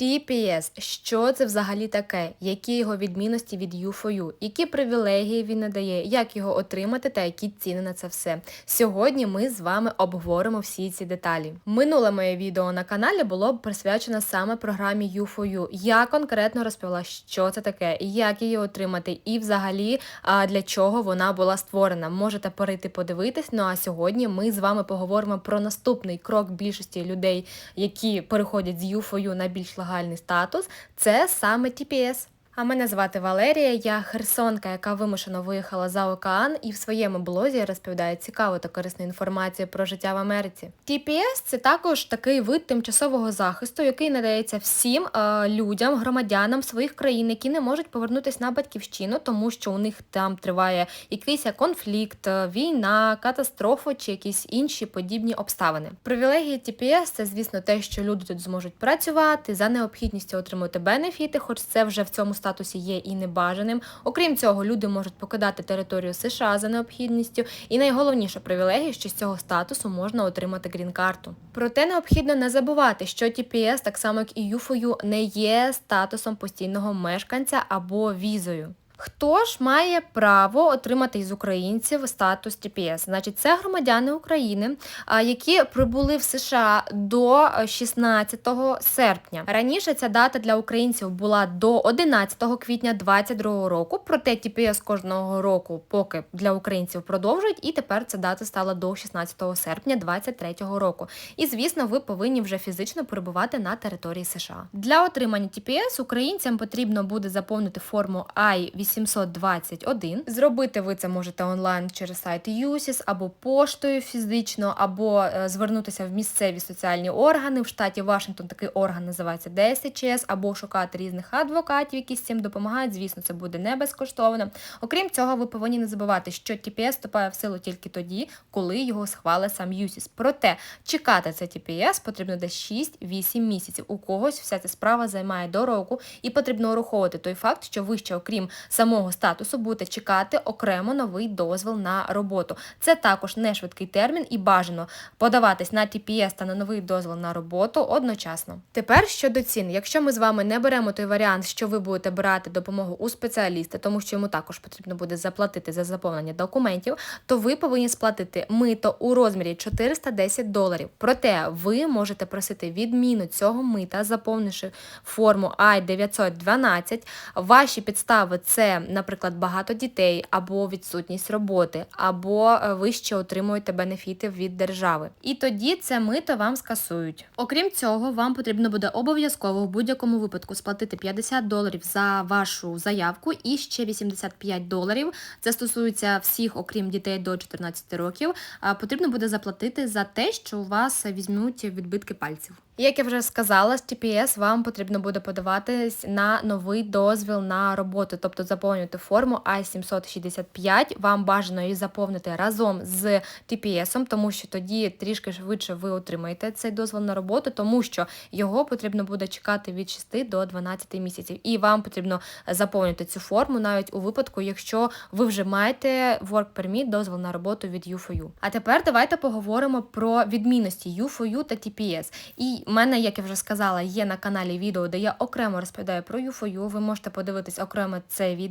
TPS, що це взагалі таке, які його відмінності від U4U, які привілегії він надає, як його отримати та які ціни на це все. Сьогодні ми з вами обговоримо всі ці деталі. Минуле моє відео на каналі було присвячено саме програмі U4U. Я конкретно розповіла, що це таке, як її отримати, і взагалі для чого вона була створена. Можете перейти подивитись. Ну а сьогодні ми з вами поговоримо про наступний крок більшості людей, які переходять з U4U на більш легальний статус, це саме TPS. А мене звати Валерія, я херсонка, яка вимушено виїхала за океан, і в своєму блозі розповідаю цікаву та корисну інформацію про життя в Америці. TPS – це також такий вид тимчасового захисту, який надається всім е, людям, громадянам своїх країн, які не можуть повернутися на батьківщину, тому що у них там триває якийсь конфлікт, е, війна, катастрофа чи якісь інші подібні обставини. Привілегії TPS – це, звісно, те, що люди тут зможуть працювати за необхідністю отримувати бенефіти, хоч це вже в цьому статусі є і небажаним. Окрім цього, люди можуть покидати територію США за необхідністю. І найголовніша привілегія, що з цього статусу можна отримати грін-карту. Проте необхідно не забувати, що TPS, так само як і UFOU, не є статусом постійного мешканця або візою. Хто ж має право отримати із українців статус TPS? Значить, це громадяни України, які прибули в США до 16 серпня. Раніше ця дата для українців була до 11 квітня 2022 року. Проте TPS кожного року, поки для українців продовжують, і тепер ця дата стала до 16 серпня 2023 року. І звісно, ви повинні вже фізично перебувати на території США. Для отримання TPS українцям потрібно буде заповнити форму I 821. Зробити ви це можете онлайн через сайт USIS або поштою фізично, або е, звернутися в місцеві соціальні органи. В штаті Вашингтон такий орган називається DSHS, або шукати різних адвокатів, які з цим допомагають. Звісно, це буде не безкоштовно. Окрім цього, ви повинні не забувати, що TPS вступає в силу тільки тоді, коли його схвалить сам USIS. Проте чекати це TPS потрібно десь 6-8 місяців. У когось вся ця справа займає до року, і потрібно ураховувати той факт, що ви ще, окрім самого статусу, будете чекати окремо новий дозвіл на роботу. Це також не швидкий термін і бажано подаватись на TPS та на новий дозвіл на роботу одночасно. Тепер щодо цін, якщо ми з вами не беремо той варіант, що ви будете брати допомогу у спеціаліста, тому що йому також потрібно буде заплатити за заповнення документів, то ви повинні сплатити мито у розмірі 410 доларів. Проте ви можете просити відміну цього мита, заповнивши форму I-912. Ваші підстави це, наприклад, багато дітей, або відсутність роботи, або е, ви ще отримуєте бенефіти від держави. І тоді це мито вам скасують. Окрім цього, вам потрібно буде обов'язково в будь-якому випадку сплатити 50 доларів за вашу заявку і ще 85 доларів. Це стосується всіх, окрім дітей до 14 років. Потрібно буде заплатити за те, що у вас візьмуть відбитки пальців. Як я вже сказала, з TPS вам потрібно буде подаватись на новий дозвіл на роботу, тобто заповнювати форму I-765. Вам бажано її заповнити разом з TPS, тому що тоді трішки швидше ви отримаєте цей дозвіл на роботу, тому що його потрібно буде чекати від 6 до 12 місяців. І вам потрібно заповнити цю форму навіть у випадку, якщо ви вже маєте work permit, дозвіл на роботу від U4U. А тепер давайте поговоримо про відмінності U4U та TPS. І у мене, як я вже сказала, є на каналі відео, де я окремо розповідаю про U4U. Ви можете подивитись окремо це відео,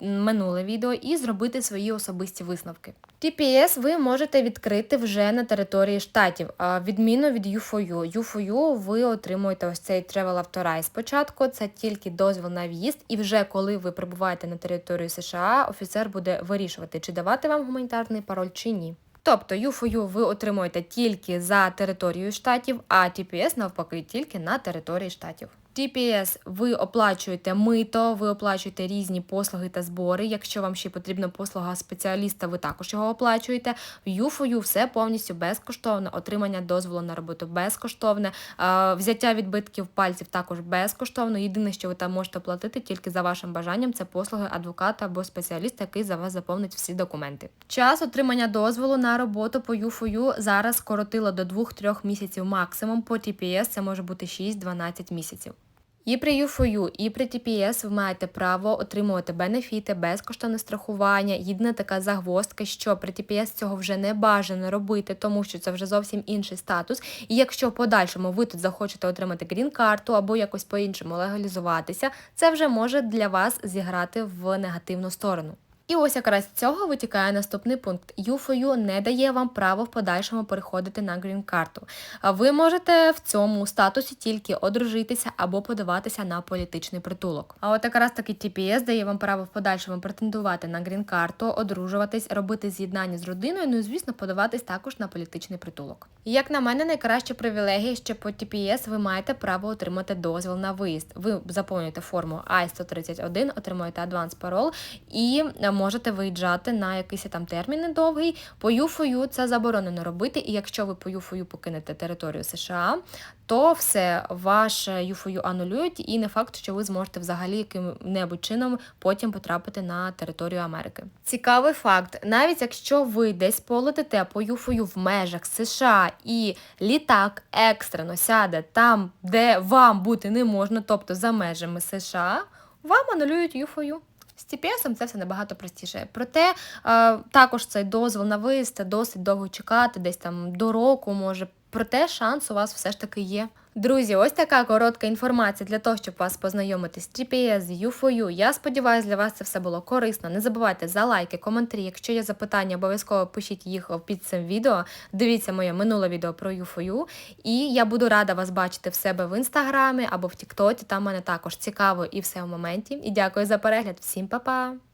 минуле відео і зробити свої особисті висновки. TPS ви можете відкрити вже на території штатів, а відмінно від U4U. U4U ви отримуєте ось цей Travel Authorize спочатку, це тільки дозвіл на в'їзд, і вже коли ви прибуваєте на територію США, офіцер буде вирішувати, чи давати вам гуманітарний пароль чи ні. Тобто U4U ви отримуєте тільки за територією штатів, а TPS навпаки тільки на території штатів. TPS ви оплачуєте мито, ви оплачуєте різні послуги та збори. Якщо вам ще потрібна послуга спеціаліста, ви також його оплачуєте. В U4U все повністю безкоштовно, отримання дозволу на роботу безкоштовне, взяття відбитків пальців також безкоштовно. Єдине, що ви там можете оплатити тільки за вашим бажанням, це послуги адвоката або спеціаліста, який за вас заповнить всі документи. Час отримання дозволу на роботу по U4U зараз скоротило до 2-3 місяців максимум. По TPS це може бути 6-12 місяців. І при U4U, і при TPS ви маєте право отримувати бенефіти, безкоштовне страхування. Єдина така загвоздка, що при TPS цього вже не бажано робити, тому що це вже зовсім інший статус. І якщо в подальшому ви тут захочете отримати грін-карту або якось по-іншому легалізуватися, це вже може для вас зіграти в негативну сторону. І ось якраз з цього витікає наступний пункт. U4U не дає вам право в подальшому переходити на грін-карту. Ви можете в цьому статусі тільки одружитися або подаватися на політичний притулок. А от якраз таки TPS дає вам право в подальшому претендувати на грін-карту, одружуватись, робити з'єднання з родиною, ну і звісно, подаватись також на політичний притулок. Як на мене, найкраща привілегія, що по TPS ви маєте право отримати дозвіл на виїзд. Ви заповнюєте форму I-131, отримуєте адванс парол і можете виїжджати на якийсь там термін недовгий. По ЮФОЮ це заборонено робити, і якщо ви по ЮФОЮ покинете територію США, то все ваш ЮФОЮ анулюють, і не факт, що ви зможете взагалі яким-небудь чином потім потрапити на територію Америки. Цікавий факт: навіть якщо ви десь полетите по ЮФОЮ в межах США і літак екстрено сяде там, де вам бути не можна, тобто за межами США, вам анулюють ЮФОЮ. З TPS це все набагато простіше. Проте е, також цей дозвіл на виїзд досить довго чекати, десь там до року може. Проте шанс у вас все ж таки є. Друзі, ось така коротка інформація для того, щоб вас познайомити з TPS, з U4U. Я сподіваюся, для вас це все було корисно. Не забувайте за лайки, коментарі. Якщо є запитання, обов'язково пишіть їх під цим відео. Дивіться моє минуле відео про U4U. І я буду рада вас бачити в себе в інстаграмі або в Тіктоці. Там мене також цікаво і все в моменті. І дякую за перегляд. Всім па-па!